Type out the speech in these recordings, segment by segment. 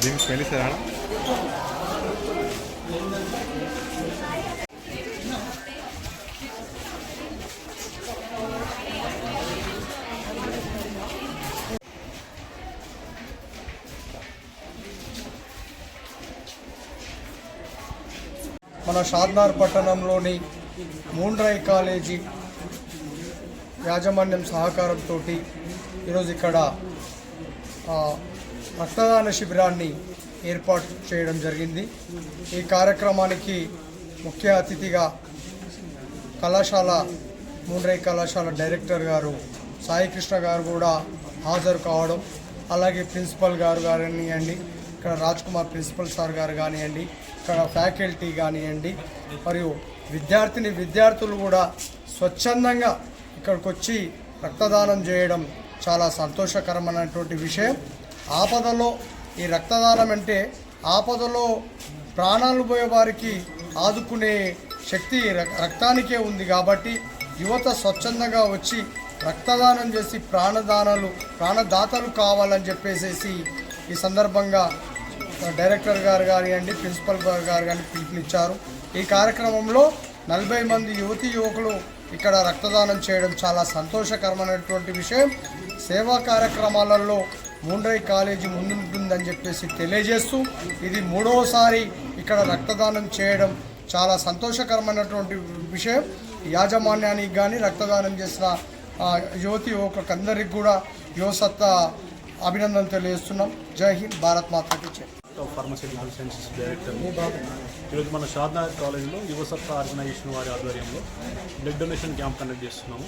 దీనికి స్మెల్ ఇస్తారా మన షాద్నార్ పట్టణంలోని మూండ్రై కాలేజీ యాజమాన్యం సహకారంతో ఈరోజు ఇక్కడ రక్తదాన శిబిరాన్ని ఏర్పాటు చేయడం జరిగింది. ఈ కార్యక్రమానికి ముఖ్య అతిథిగా కళాశాల మూండ్రై కళాశాల డైరెక్టర్ గారు సాయికృష్ణ గారు కూడా హాజరు కావడం అలాగే ప్రిన్సిపల్ గారు కానివ్వండి ఇక్కడ రాజ్ కుమార్ ప్రిన్సిపల్ సార్ గారు కానివ్వండి ఇక్కడ ఫ్యాకల్టీ కానివ్వండి మరియు విద్యార్థిని విద్యార్థులు కూడా స్వచ్ఛందంగా ఇక్కడికి వచ్చి రక్తదానం చేయడం చాలా సంతోషకరమైనటువంటి విషయం. ఆపదలో ఈ రక్తదానం అంటే ఆపదలో ప్రాణాలు పోయే వారికి ఆదుకునే శక్తి ర- రక్తానికే ఉంది కాబట్టి యువత స్వచ్ఛందంగా వచ్చి రక్తదానం చేసి ప్రాణదానాలు ప్రాణదాతలు కావాలని చెప్పేసేసి ఈ సందర్భంగా డైరెక్టర్ గారు కానివ్వండి ప్రిన్సిపల్ గారు కానీ పిలుపునిచ్చారు ఈ కార్యక్రమంలో నలభై మంది యువతి యువకులు ఇక్కడ రక్తదానం చేయడం చాలా సంతోషకరమైనటువంటి విషయం. సేవా కార్యక్రమాలలో మూండ్రై కాలేజీ ముందుంటుందని చెప్పేసి తెలియజేస్తూ ఇది మూడవసారి ఇక్కడ రక్తదానం చేయడం చాలా సంతోషకరమైనటువంటి విషయం. యాజమాన్యానికి కానీ రక్తదానం చేసిన యువతి యువకులకు అందరికి కూడా యువసత్తా అభినందనలు తెలియజేస్తున్నాం. జై హింద్ భారత్ మాతకి జై. ఆఫ్ ఫార్మస్యూటికల్ సైన్సెస్ డైరెక్టర్ ఈరోజు మన షాద్నగర్ కాలేజీలో యువసత్వ ఆర్గనైజేషన్ వారి ఆధ్వర్యంలో బ్లడ్ డొనేషన్ క్యాంప్ కండక్ట్ చేస్తున్నాము.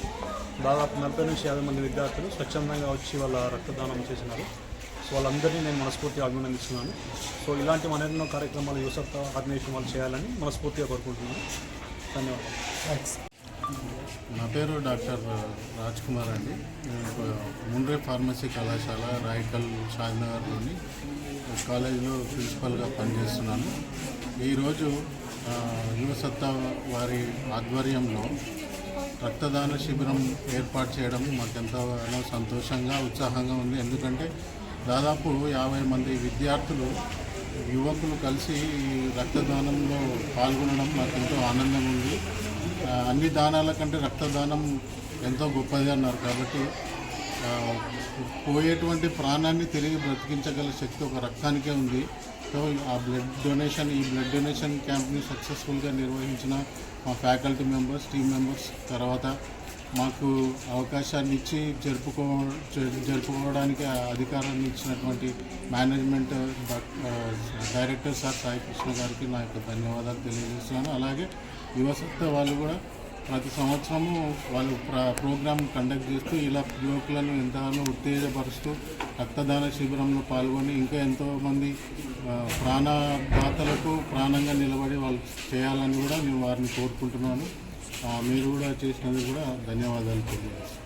దాదాపు నలభై నుంచి యాభై మంది విద్యార్థులు స్వచ్ఛందంగా వచ్చి వాళ్ళ రక్తదానం చేసినారు. సో వాళ్ళందరినీ నేను మనస్ఫూర్తిగా అభినందిస్తున్నాను. సో ఇలాంటి మరెన్నో కార్యక్రమాలు యువసత్వ ఆర్గనైజేషన్ వాళ్ళు చేయాలని మనస్ఫూర్తిగా కోరుకుంటున్నాను. ధన్యవాదాలు. థ్యాంక్స్ నా పేరు డాక్టర్ రాజ్ కుమార్ అండి. నేను ఒక ముండ్రే ఫార్మసీ కళాశాల రాయకల్ షాద్నగర్లోని కాలేజీలో ప్రిన్సిపల్గా పనిచేస్తున్నాను. ఈరోజు యువసత్తా వారి ఆధ్వర్యంలో రక్తదాన శిబిరం ఏర్పాటు చేయడం మాకెంతో సంతోషంగా ఉత్సాహంగా ఉంది. ఎందుకంటే దాదాపు యాభై మంది విద్యార్థులు యువకులు కలిసి ఈ రక్తదానంలో పాల్గొనడం నాకు ఎంతో ఆనందంగా ఉంది. అన్ని దానాల కంటే రక్తదానం ఎంతో గొప్పది అన్నారు కాబట్టి పోయేటువంటి ప్రాణాన్ని తిరిగి బ్రతికించగల శక్తి ఒక రక్తానికే ఉంది. సో ఆ బ్లడ్ డొనేషన్ ఈ బ్లడ్ డొనేషన్ క్యాంప్ని సక్సెస్ఫుల్గా నిర్వహించిన మా ఫ్యాకల్టీ మెంబర్స్ టీమ్ మెంబర్స్ తర్వాత మాకు అవకాశాన్ని ఇచ్చి జరుపుకో జ- జరుపుకోవడానికి ఆ అధికారాన్ని ఇచ్చినటువంటి management director sir Sai Krishna గారికి నా యొక్క ధన్యవాదాలు తెలియజేస్తున్నాను. అలాగే యువసత్త వాళ్ళు కూడా ప్రతి సంవత్సరము వాళ్ళు ప్ర ప్రోగ్రామ్ కండక్ట్ చేస్తూ ఇలా యువకులను ఎంతగానో ఉత్తేజపరుస్తూ రక్తదాన శిబిరంలో పాల్గొని ఇంకా ఎంతోమంది ప్రాణ ప్రాణదాతలకు ప్రాణంగా నిలబడి వాళ్ళు చేయాలని కూడా నేను వారిని కోరుకుంటున్నాను మీరు కూడా చేసినందుకు కూడా ధన్యవాదాలు తెలియజేస్తాను